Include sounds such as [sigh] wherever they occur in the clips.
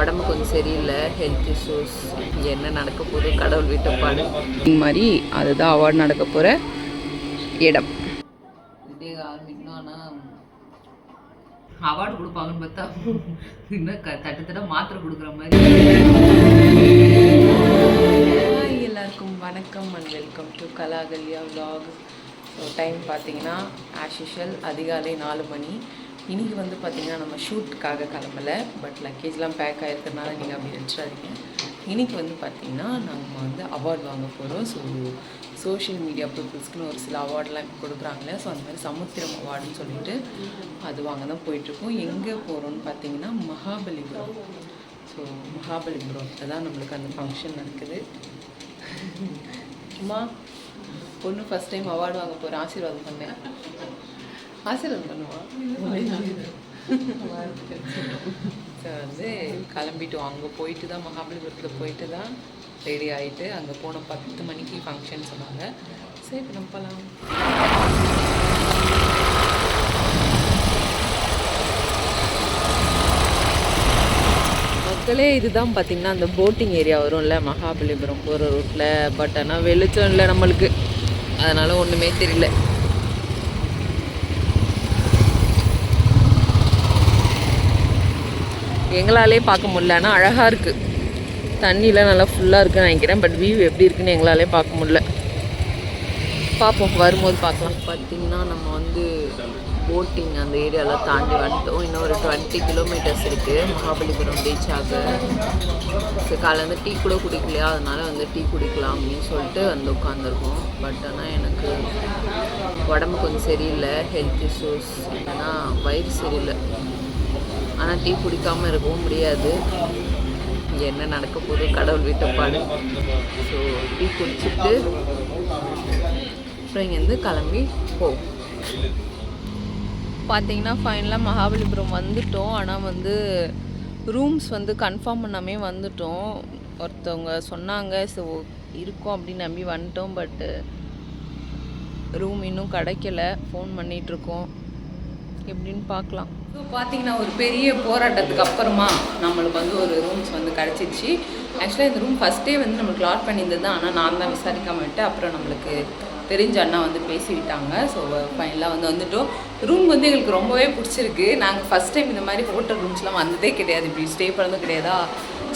உடம்பு கொஞ்சம் சரியில்லை. ஹெல்த் இஷ்யூஸ் என்ன நடக்க போகுது கடவுள் வீட்டுப்பாடு இந்த மாதிரி அதுதான் அவார்டு நடக்க போகிற இடம். இதே ஆரம்பிக்கணும் ஆனால் அவார்டு கொடுப்பாங்கன்னு பார்த்தா இன்னும் க தட்டு தட்ட மாத்திரை கொடுக்குற மாதிரி. எல்லாருக்கும் வணக்கம் and welcome to Kalakalya vlog so time பார்த்தீங்கன்னா ஆஸ் யூஷுவல் அதிகாலை நாலு மணி. இன்னைக்கு வந்து பார்த்திங்கன்னா நம்ம ஷூட்டுக்காக கிளம்பலை பட் லக்கேஜ்லாம் பேக் ஆகிருக்கிறதுனால நீங்கள் அப்படி நினச்சிடாதீங்க. இன்னைக்கு வந்து பார்த்திங்கன்னா நம்ம வந்து அவார்டு வாங்க போகிறோம் ஸோ சோஷியல் மீடியா பீப்புள்ஸ்க்குன்னு ஒரு சில அவார்டெலாம் இப்போ கொடுக்குறாங்களே ஸோ அந்த மாதிரி சமுத்திரம் அவார்டுன்னு சொல்லிட்டு அது வாங்க தான் போயிட்டுருக்கோம். எங்கே போகிறோம்னு பார்த்தீங்கன்னா மகாபலிபுரம். ஸோ மகாபலிபுரத்தில் தான் நம்மளுக்கு அந்த ஃபங்க்ஷன் நடக்குது. [laughs] அம்மா பொண்ணு ஃபஸ்ட் டைம் அவார்டு வாங்க போகிறேன் ஆசீர்வாதம் பண்ணேன் ஆசீர்வாதம் பண்ணுவான் [laughs] ஸோ வந்து கிளம்பிட்டோம். அங்கே போயிட்டு தான் மகாபலிபுரத்தில் போயிட்டு தான் ரெடி ஆகிட்டு அங்கே போன பத்து மணிக்கு ஃபங்க்ஷன் சொன்னாங்க. சரி நம்ம மக்களே இதுதான் பார்த்திங்கன்னா அந்த போட்டிங் ஏரியா வரும்ல மகாபலிபுரம் போகிற ரூட்டில் பட் ஆனால் வெளிச்சம் இல்லை நம்மளுக்கு. அதனால் ஒன்றுமே தெரியல. எங்களாலே பார்க்க முடியல. ஆனால் அழகாக இருக்குது தண்ணியில் நல்லா ஃபுல்லாக இருக்குன்னு நினைக்கிறேன். பட் வியூ எப்படி இருக்குன்னு எங்களாலே பார்க்க முடில பார்ப்போம். வரும்போது பார்க்கலாம். பார்த்தீங்கன்னா நம்ம வந்து போட்டிங் அந்த ஏரியாலாம் தாண்டி வந்துட்டோம். இன்னும் ஒரு டுவெண்ட்டி கிலோமீட்டர்ஸ் இருக்குது மகாபலிபுரம் பீச்சாக ஸோ காலையில் டீ கூட குடிக்கலையா? அதனால் வந்து டீ குடிக்கலாம் அப்படின்னு சொல்லிட்டு வந்து உட்காந்துருக்கோம் பட் ஆனால் எனக்கு உடம்பு கொஞ்சம் சரியில்லை. ஹெல்த் இஷ்யூஸ் இல்லைன்னா வயிறு சரியில்லை. ஆனால் டீ குடிக்காமல் இருக்கவும் முடியாது. இங்கே என்ன நடக்க போகுது? கடவுள் வீட்டுப்பாடு ஸோ டீ குடிச்சிட்டு அப்புறம் இங்கேருந்து கிளம்பி போவோம் பார்த்தீங்கன்னா ஃபைனலாக மகாபலிபுரம் வந்துட்டோம். ஆனால் வந்து ரூம்ஸ் வந்து கன்ஃபார்ம் பண்ணாமே வந்துட்டோம். ஒருத்தவங்க சொன்னாங்க ஸோ இருக்கும் அப்படின்னு நம்பி வந்துட்டோம். பட்டு ரூம் இன்னும் கிடைக்கல. ஃபோன் பண்ணிகிட்ருக்கோம் எப்படின்னு பார்க்கலாம். ஸோ பார்த்தீங்கன்னா ஒரு பெரிய போராட்டத்துக்கு அப்புறமா நம்மளுக்கு வந்து ஒரு ரூம்ஸ் வந்து கிடச்சிச்சு ஆக்சுவலாக இந்த ரூம் ஃபஸ்ட்டே வந்து நம்மளுக்கு லாட் பண்ணியிருந்தது தான். ஆனால் நான் தான் விசாரிக்காம விட்டு அப்புறம் நம்மளுக்கு தெரிஞ்ச அண்ணா வந்து பேசிக்கிட்டாங்க ஸோ ஃபைனலாக வந்து வந்துட்டோம். ரூம் வந்து எங்களுக்கு ரொம்பவே பிடிச்சிருக்கு. நாங்கள் ஃபஸ்ட் டைம் இந்த மாதிரி ஹோட்டல் ரூம்ஸ்லாம் வந்ததே கிடையாது. இப்படி ஸ்டே பண்ணதும் கிடையாதா?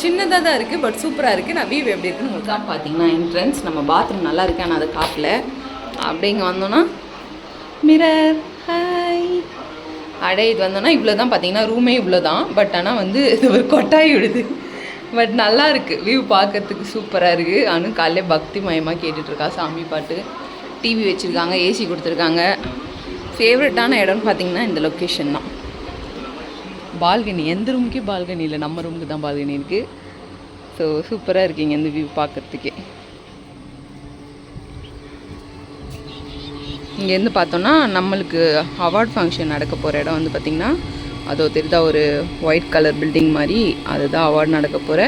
சின்னதாக தான் இருக்குது பட் சூப்பராக இருக்குது நான் வியூ எப்படி இருக்குன்னு உங்களுக்கு தான் பார்த்தீங்கன்னா என்ட்ரன்ஸ் நம்ம பாத்ரூம் நல்லா இருக்கு ஆனால் அதை காட்டல. அப்படிங்க இங்கே வந்தோன்னா மிரர் ஹாய் அடே இது வந்தோன்னா இவ்வளோ தான் பார்த்தீங்கன்னா ரூமே இவ்வளோ தான் பட் ஆனால் வந்து [laughs] இது ஒரு கொட்டாய் விடுது பட் நல்லா இருக்குது வியூ பார்க்கறதுக்கு சூப்பராக இருக்குது ஆனால் காலைல பக்தி மயமாக கேட்டுட்ருக்கா சாமி பாட்டு. டிவி வச்சுருக்காங்க ஏசி கொடுத்துருக்காங்க. ஃபேவரட்டான இடம்னு பார்த்தீங்கன்னா இந்த லொக்கேஷன் தான். பால்கனி எந்த ரூமுக்கே பால்கனி இல்லை. நம்ம ரூமுக்கு தான் பால்கனி இருக்குது ஸோ சூப்பராக இருக்கீங்க இந்த வியூ பார்க்கறதுக்கே. இங்கேருந்து பார்த்தோன்னா நம்மளுக்கு அவார்ட் ஃபங்க்ஷன் நடக்க போகிற இடம் வந்து பார்த்திங்கன்னா அதோ தெரிதா ஒரு ஒயிட் கலர் பில்டிங் மாதிரி அதுதான் அவார்ட் நடக்க போகிற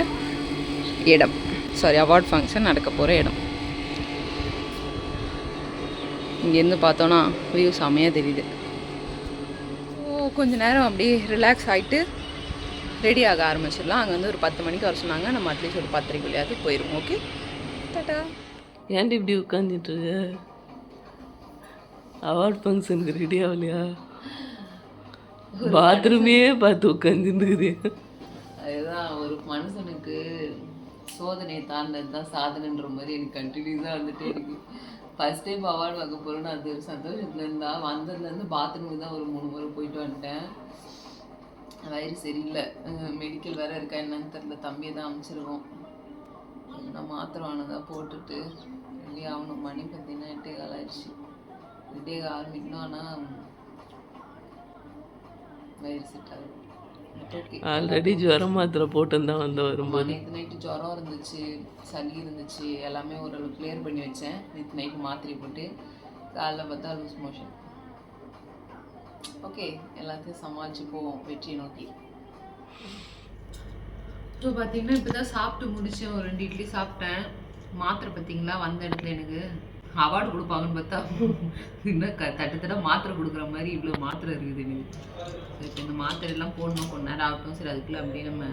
இடம். சாரி அவார்ட் ஃபங்க்ஷன் நடக்க போகிற இடம். இங்கேருந்து பார்த்தோன்னா வியூ செமையாக தெரியுது. ஓ கொஞ்ச நேரம் அப்படியே ரிலாக்ஸ் ஆகிட்டு ரெடி ஆக ஆரம்பிச்சிடலாம். அங்கே வந்து ஒரு பத்து மணிக்கு வர சொன்னாங்க. நம்ம அட்லீஸ்ட் ஒரு பத்தரைக்குள்ளேயாவது போயிடும் ஓகே டாட்டா. ஏன்டி இப்படி உட்காந்துட்டு இருக்க? அவார்ட் ஃபங்க்ஷனுக்கு ரெடி ஆகலையா? பாத்ரூமே பார்த்து உட்காந்துருக்குது அதுதான் ஒரு மனுஷனுக்கு சோதனையை தாண்டது தான் சாதனைன்ற மாதிரி எனக்கு கண்டினியூஸாக வந்துட்டே இருக்கு. ஃபர்ஸ்ட் டைம் அவார்டு வாங்க போகிறோன்னு அது ஒரு சந்தோஷத்தில் இருந்தா வந்ததுலேருந்து பாத்ரூமுக்கு தான் ஒரு மூணு முறை போயிட்டு வந்துட்டேன். வயிறு சரியில்லை. மெடிக்கல் வேறு இருக்கா என்னன்னு தெரில தம்பியை தான் அமைச்சிருக்கோம். நான் மாத்திரம் ஆனதாக போட்டுட்டு ரெடி ஆகணும். மணி பார்த்தீங்கன்னா எட்டே கால் ஆயிடுச்சு. ஆக ஆரம்பிக்கணும் ஆனால் வயிறு செட் ஆகும் ஓகே ஆல்ரெடி ஜுரம் மாத்திரை போட்டுன்னு தான் வந்து வரும்போது. நேற்று நைட்டு ஜுரம் இருந்துச்சு சளி இருந்துச்சு எல்லாமே ஓரளவு கிளியர் பண்ணி வச்சேன். நேற்று நைட்டு மாத்திரை போட்டு காலைல பார்த்தா லூஸ் மோஷன் ஓகே எல்லாத்தையும் சமாளிச்சு போவோம் வெற்றி நோக்கி. இப்போ பார்த்தீங்கன்னா இப்போ தான் சாப்பிட்டு முடிச்சேன். ஒரு ரெண்டு இட்லி சாப்பிட்டேன். மாத்திரை பார்த்தீங்களா வந்த இடத்துல எனக்கு. அவார்டு கொடுப்பாங்கன்னு பார்த்தா இன்னும் க தட்டத்தட்ட மாத்திரை கொடுக்குற மாதிரி இவ்வளோ மாத்திரை இருக்குது எனக்கு இப்போ இந்த மாத்திரை எல்லாம் போடணும் கொஞ்ச நேரம் ஆகட்டும். சரி அதுக்குள்ளே அப்படியே நம்ம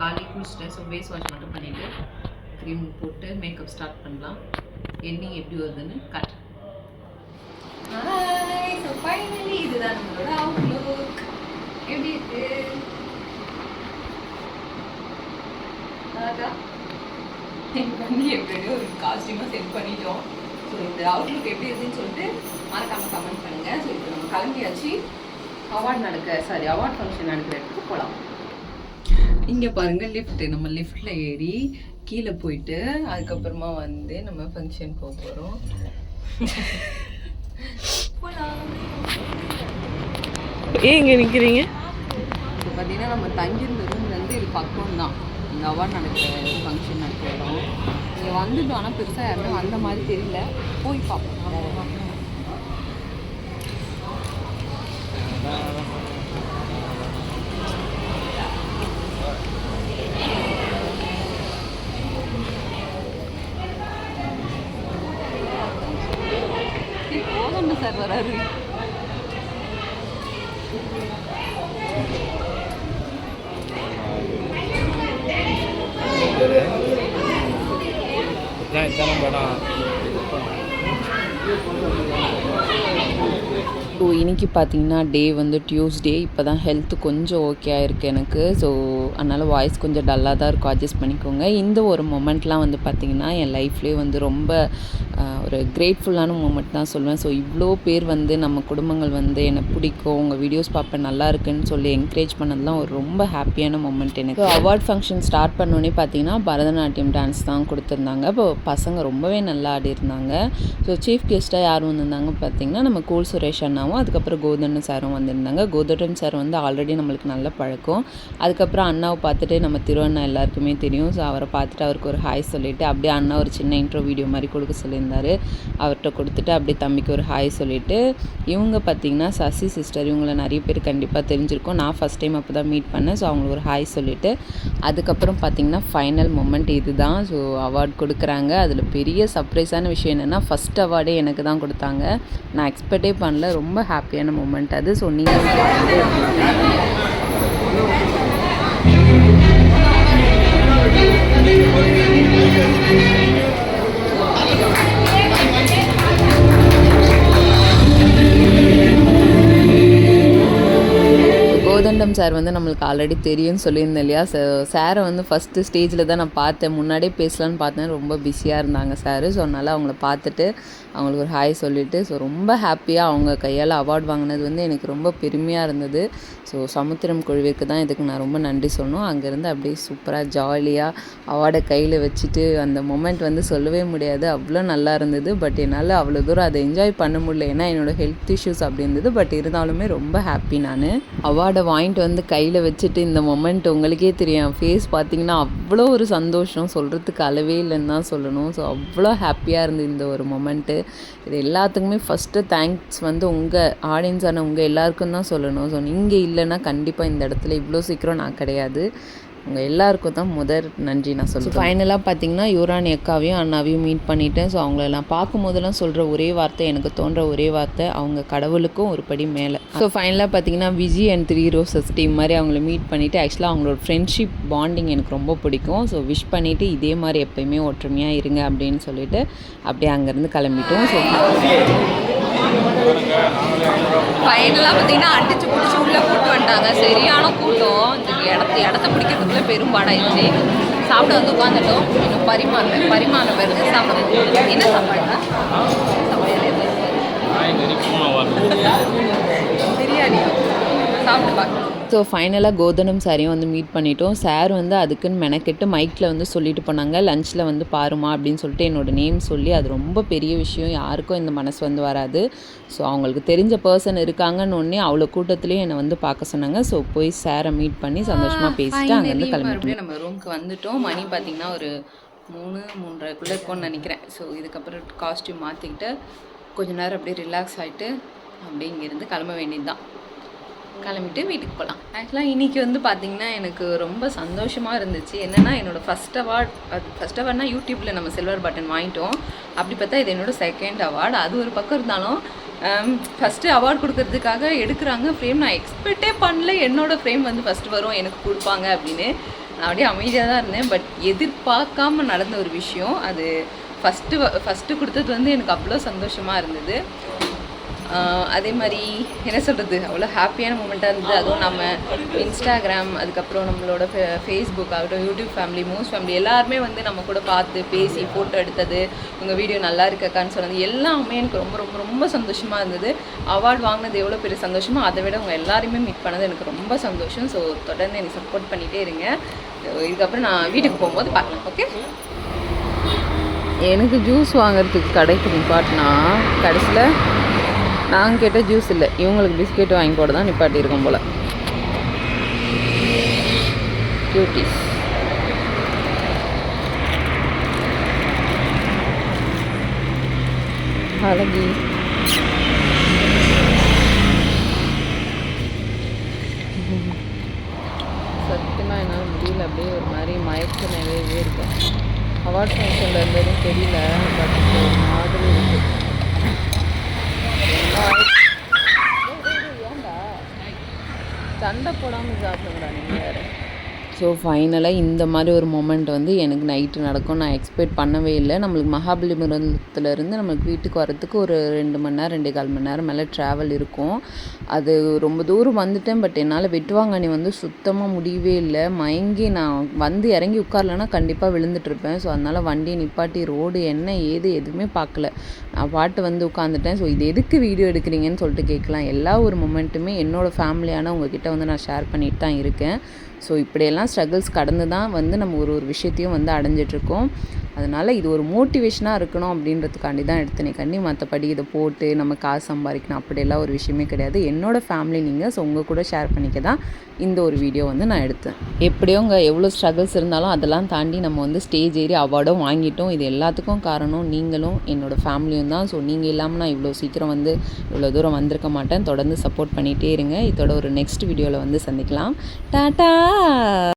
காலையில் குளிச்சுட்டேன் ஸோ ஃபேஸ் வாஷ் மட்டும் பண்ணிவிட்டு க்ரீம் போட்டு மேக்கப் ஸ்டார்ட் பண்ணலாம். எண்ணி எப்படி வருதுன்னு கட் ஸோ ஃபைனலி இதுதான் நம்மளோட அவுட்லுக் எப்படி இருக்கு? அழகா வந்து எப்படியோ ஒரு காஸ்டியூமாக செட் பண்ணிட்டோம். ஸோ இந்த அவுட்லுக் எப்படி இருக்குன்னு சொல்லிட்டு மறக்காம கமெண்ட் பண்ணுங்க. ஸோ இப்போ நம்ம கிளம்பியாச்சு. அவார்ட் நடக்க சாரி அவார்ட் ஃபங்க்ஷன் நடக்கிற இடத்துக்கு போகலாம் இங்கே பாருங்க லிஃப்ட் நம்ம லிஃப்ட்ல ஏறி கீழே போயிட்டு அதுக்கப்புறமா வந்து நம்ம ஃபங்க்ஷன் போக போகிறோம் ஏன் இங்கே நிற்கிறீங்க இப்போ பார்த்தீங்கன்னா நம்ம தங்கியிருந்த ரூம்லேருந்து இது பக்கம் தான் இந்த அவார்ட் நடக்கிற ஃபங்க்ஷன் நடக்கிற இடம். இங்கே வந்துட்டோம் ஆனால் பெருசாக யாருமே வந்த மாதிரி தெரியல. போய் பார்ப்போம். போகணும் சார் வராரு? இதான் இத்தனை படம். ஸோ இன்னைக்கு பார்த்தீங்கன்னா டே வந்து டியூஸ்டே. இப்போ தான் ஹெல்த் கொஞ்சம் ஓகே ஆயிருக்கு எனக்கு. ஸோ அதனால் வாய்ஸ் கொஞ்சம் டல்லாக தான் இருக்கும். அட்ஜஸ்ட் பண்ணிக்கோங்க. இந்த ஒரு மொமெண்ட்லாம் வந்து பார்த்திங்கன்னா என் லைஃப்லேயே வந்து ரொம்ப ஒரு கிரேட்ஃபுல்லான மூமெண்ட் தான் சொல்லுவேன் ஸோ இவ்வளோ பேர் வந்து நம்ம குடும்பங்கள் வந்து எனக்கு பிடிக்கும். உங்கள் வீடியோஸ் பார்ப்பேன் நல்லா இருக்குன்னு சொல்லி என்கரேஜ் பண்ணதுலாம் ஒரு ரொம்ப ஹாப்பியான மூமெண்ட் எனக்கு. அவார்ட் ஃபங்க்ஷன் ஸ்டார்ட் பண்ணோன்னே பார்த்தீங்கன்னா பரதநாட்டியம் டான்ஸ் தான் கொடுத்துருந்தாங்க. இப்போ பசங்க ரொம்பவே நல்லா ஆடி இருந்தாங்க ஸோ சீஃப் கெஸ்ட்டாக யார் வந்திருந்தாங்க பார்த்தீங்கன்னா நம்ம கூல் சுரேஷ் அண்ணாவும் அதுக்கப்புறம் கோதண்டன் சாரும் வந்திருந்தாங்க. கோதண்டன் சார் வந்து ஆல்ரெடி நம்மளுக்கு நல்ல பழக்கம். அதுக்கப்புறம் அண்ணாவை பார்த்துட்டு நம்ம திருவண்ணா எல்லாருக்குமே தெரியும். ஸோ அவரை பார்த்துட்டு அவருக்கு ஒரு ஹாய் சொல்லிவிட்டு அப்படியே அண்ணா ஒரு சின்ன இன்ட்ரோ வீடியோ மாதிரி கொடுக்க சொல்லியிருந்தாரு. அவர்கிட்ட கொடுத்துட்டு அப்படியே தம்பிக்கு ஒரு ஹாய் சொல்லிவிட்டு இவங்க பார்த்தீங்கன்னா சசி சிஸ்டர் இவங்கள நிறைய பேர் கண்டிப்பாக தெரிஞ்சிருக்கும். நான் ஃபஸ்ட் டைம் அப்போ தான் மீட் பண்ணேன். ஸோ அவங்களுக்கு ஒரு ஹாய் சொல்லிவிட்டு அதுக்கப்புறம் பார்த்தீங்கன்னா ஃபைனல் மூமெண்ட் இது தான் ஸோ அவார்ட் கொடுக்குறாங்க. அதில் பெரிய சர்ப்ரைஸான விஷயம் என்னென்னா ஃபஸ்ட் அவார்டே எனக்கு தான் கொடுத்தாங்க. நான் எக்ஸ்பெக்டே பண்ணல. ரொம்ப ஹாப்பியான மூமெண்ட் அது. ஸோ நீங்கள் கோதண்டம் சார் வந்து நம்மளுக்கு ஆல்ரெடி தெரியும்னு சொல்லியிருந்தேன் இல்லையா? சாரை வந்து ஃபஸ்ட்டு ஸ்டேஜில் தான் நான் பார்த்தேன். முன்னாடியே பேசலான்னு பார்த்தேன். ரொம்ப பிஸியாக இருந்தாங்க சார் ஸோ அதனால் அவங்கள பார்த்துட்டு அவங்களுக்கு ஒரு ஹாய் சொல்லிவிட்டு ஸோ ரொம்ப ஹாப்பியாக அவங்க கையால் அவார்ட் வாங்கினது வந்து எனக்கு ரொம்ப பெருமையாக இருந்தது. ஸோ சமுத்திரம் குழுவிற்கு தான் இதுக்கு நான் ரொம்ப நன்றி சொன்னோம் அங்கேருந்து அப்படியே சூப்பராக ஜாலியாக அவார்டை கையில் வச்சுட்டு அந்த மொமெண்ட் வந்து சொல்லவே முடியாது. அவ்வளோ நல்லா இருந்தது. பட் என்னால் அவ்வளோ தூரம் அதை என்ஜாய் பண்ண முடியல. ஏன்னா என்னோடய ஹெல்த் இஷ்யூஸ் அப்படி இருந்தது. பட் இருந்தாலுமே ரொம்ப ஹாப்பி நான். அவார்டை வாங்கிட்டு வந்து கையில் வச்சுட்டு இந்த மொமெண்ட் உங்களுக்கே தெரியும். ஃபேஸ் பார்த்தீங்கன்னா அவ்வளோ ஒரு சந்தோஷம். சொல்கிறதுக்கு அளவே இல்லைன்னு தான் சொல்லணும். ஸோ அவ்வளோ ஹாப்பியாக இருந்தது இந்த ஒரு மொமெண்ட்டு இது எல்லாத்துக்குமே ஃபஸ்ட்டு தேங்க்ஸ் வந்து உங்கள் ஆடியன்ஸான உங்கள் எல்லாருக்கும் தான் சொல்லணும். ஸோ நீங்கள் இல்லைன்னா கண்டிப்பாக இந்த இடத்துல இவ்வளோ சீக்கிரம் நான் கிடையாது. உங்கள் எல்லாருக்கும் தான் முதல் நன்றி நான் சொல்லுவேன் ஃபைனலாக பார்த்தீங்கன்னா யுவராணி அக்காவையும் அண்ணாவையும் மீட் பண்ணிட்டேன் ஸோ அவங்கள நான் பார்க்கும்போதெல்லாம் சொல்கிற ஒரே வார்த்தை எனக்கு தோன்ற ஒரே வார்த்தை அவங்க கடவுளுக்கும் ஒரு படி மேலே ஸோ ஃபைனலாக பார்த்தீங்கன்னா Viji and three roses team மாதிரி அவங்கள மீட் பண்ணிவிட்டு ஆக்சுவலாக அவங்களோட ஃப்ரெண்ட்ஷிப் பாண்டிங் எனக்கு ரொம்ப பிடிக்கும். ஸோ விஷ் பண்ணிவிட்டு இதே மாதிரி எப்பயுமே ஒற்றுமையாக இருங்க அப்படின்னு சொல்லிட்டு அப்படியே அங்கேருந்து கிளம்பிட்டோம். ஸோ ஃபைனலாக பார்த்தீங்கன்னா அடிச்சு பிடிச்சி உள்ளே கூட்டு வந்துட்டாங்க. சரியான கூட்டம். இந்த இடத்த இடத்த பிடிக்கிறதுக்குள்ள பெரும்பாடாயிடுச்சு சாப்பிட வந்து உட்காந்துட்டோம் இன்னும் பரிமாறல பரிமாற பிறகு சாப்பிட என்ன சாப்பாடுனா பிரியாணி. சாப்பிட்டு பார்க்கலாம். ஸோ ஃபைனலாக கோதனம் சாரையும் வந்து மீட் பண்ணிட்டோம். சார் வந்து அதுக்குன்னு மெனக்கெட்டு மைக்கில் வந்து சொல்லிட்டு போனாங்க. லஞ்சில் வந்து பாருமா அப்படின்னு சொல்லிட்டு என்னோட நேம் சொல்லி அது ரொம்ப பெரிய விஷயம். யாருக்கும் இந்த மனசு வந்து வராது. ஸோ அவங்களுக்கு தெரிஞ்ச பர்சன் இருக்காங்கன்னு ஒன்றே அவ்வளோ கூட்டத்துலேயும் என்னை வந்து பார்க்க சொன்னாங்க. ஸோ போய் சாரை மீட் பண்ணி சந்தோஷமாக பேசிட்டு அங்கேருந்து கிளம்பிட்டோம். நம்ம ரூமுக்கு வந்துட்டோம். மணி பார்த்திங்கன்னா ஒரு மூணு மூன்றரைக்குள்ளே இருக்கும்னு நினைக்கிறேன். ஸோ இதுக்கப்புறம் காஸ்ட்யூம் மாற்றிக்கிட்டு கொஞ்ச நேரம் அப்படியே ரிலாக்ஸ் ஆகிட்டு அப்படியே இங்கேருந்து கிளம்ப வேண்டியது தான் கிளம்பிட்டு வீட்டுக்கு போகலாம் ஆக்சுவலாக இன்றைக்கி வந்து பார்த்திங்கன்னா எனக்கு ரொம்ப சந்தோஷமாக இருந்துச்சு. என்னென்னா என்னோடய ஃபஸ்ட் அவார்ட் ஃபஸ்ட் அவார்ட்னா யூடியூப்பில் நம்ம சில்வர் பட்டன் வாங்கிட்டோம். அப்படி பார்த்தா இது என்னோடய செகண்ட் அவார்டு அது ஒரு பக்கம் இருந்தாலும் ஃபஸ்ட்டு அவார்ட் கொடுக்கறதுக்காக எடுக்கிறாங்க. ஃப்ரேம் நான் எக்ஸ்பெக்டே பண்ணல. என்னோடய ஃப்ரேம் வந்து ஃபஸ்ட்டு வரும். எனக்கு கொடுப்பாங்க அப்படின்னு. நான் அப்படியே அமைதியாக தான் இருந்தேன். பட் எதிர்பார்க்காம நடந்த ஒரு விஷயம். அது ஃபஸ்ட்டு ஃபஸ்ட்டு கொடுத்தது வந்து எனக்கு அவ்வளோ சந்தோஷமாக இருந்தது. அதே மாதிரி என்ன சொல்கிறது அவ்வளோ ஹாப்பியான மூமெண்ட்டாக இருந்தது. அதுவும் நம்ம இன்ஸ்டாகிராம் அதுக்கப்புறம் நம்மளோட ஃபேஸ்புக் ஆகட்டும் யூடியூப் ஃபேமிலி மூஸ் ஃபேமிலி எல்லாருமே வந்து நம்ம கூட பார்த்து பேசி ஃபோட்டோ எடுத்தது. உங்கள் வீடியோ நல்லா இருக்கக்கான்னு சொன்னது. எல்லாமே எனக்கு ரொம்ப ரொம்ப ரொம்ப சந்தோஷமாக இருந்தது. அவார்ட் வாங்கினது எவ்வளோ பெரிய சந்தோஷமோ அதை விட உங்கள் எல்லாருமே மீட் பண்ணது எனக்கு ரொம்ப சந்தோஷம். ஸோ தொடர்ந்து எனக்கு சப்போர்ட் பண்ணிகிட்டே இருங்க. இதுக்கப்புறம் நான் வீட்டுக்கு போகும்போது பார்க்கலாம். ஓகே எனக்கு ஜூஸ் வாங்குறதுக்கு கடைக்கு நிப்பாட்டினா கடைசியில் நாங்கள் கேட்டால் ஜூஸ் இல்லை. இவங்களுக்கு பிஸ்கெட் வாங்கி போட தான் நிப்பாட்டியிருக்கோம் போல். கியூட்டிஸ் அழகி. சத்தியமாக என்னால் முடியல. அப்படியே ஒரு மாதிரி மயக்க நிறையவே இருக்கேன் அவார்ட் ஃபங்க்ஷனில் இருந்ததும் தெரியல பட் ஒரு மாதிரி இருக்கு சண்டை போடாமல் சாப்பிடுங்கடா நீங்கள் வேறு ஸோ ஃபைனலாக இந்த மாதிரி ஒரு மொமெண்ட் வந்து எனக்கு நைட்டு நடக்கும். நான் எக்ஸ்பெக்ட் பண்ணவே இல்லை. நம்மளுக்கு மகாபலிபுரத்துலேருந்து நம்மளுக்கு வீட்டுக்கு வரத்துக்கு ஒரு ரெண்டு மணி நேரம் ரெண்டே கால் மணி நேரம் மேலே ட்ராவல் இருக்கும். அது ரொம்ப தூரம் வந்துட்டேன். பட் என்னால் வெட்டுவாங்கண்ணி வந்து சுத்தமாக முடியவே இல்லை. மயங்கி நான் வந்து இறங்கி உட்காரலன்னா கண்டிப்பாக விழுந்துட்டுருப்பேன் ஸோ அதனால் வண்டியை நிப்பாட்டி ரோடு என்ன ஏது எதுவுமே பார்க்கல. நான் பாட்டு வந்து உட்காந்துட்டேன் ஸோ இது எதுக்கு வீடியோ எடுக்கிறீங்கன்னு சொல்லிட்டு கேட்கலாம். எல்லா ஒரு மொமெண்ட்டுமே என்னோடய ஃபேமிலியான உங்ககிட்ட வந்து நான் ஷேர் பண்ணிட்டு தான் இருக்கேன். ஸோ இப்படியெல்லாம் ஸ்ட்ரகிள்ஸ் கடந்து தான் வந்து நம்ம ஒரு ஒரு விஷயத்தையும் வந்து அடைஞ்சிட்ருக்கோம் அதனால் இது ஒரு மோட்டிவேஷனாக இருக்கணும் அப்படின்றதுக்காண்டி தான் எடுத்தனே கண்ணி மற்றபடி இதை போட்டு நம்ம காசு சம்பாதிக்கணும் அப்படியெல்லாம் ஒரு விஷயமே கிடையாது. என்னோடய ஃபேமிலி நீங்கள் ஸோ உங்கள் கூட ஷேர் பண்ணிக்க தான் இந்த ஒரு வீடியோ வந்து நான் எடுத்தேன். எப்படியோ எப்படியோங்க எவ்வளோ ஸ்ட்ரகிள்ஸ் இருந்தாலும் அதெல்லாம் தாண்டி நம்ம வந்து ஸ்டேஜ் ஏறி அவார்டும் வாங்கிட்டோம். இது எல்லாத்துக்கும் காரணம் நீங்களும் என்னோடய ஃபேமிலியும் தான். ஸோ நீங்கள் இல்லாமல் நான் இவ்வளோ சீக்கிரம் வந்து இவ்வளோ தூரம் வந்திருக்க மாட்டேன். தொடர்ந்து சப்போர்ட் பண்ணிகிட்டே இருங்க. இதோட ஒரு நெக்ஸ்ட் வீடியோவில் வந்து சந்திக்கலாம். டாட்டா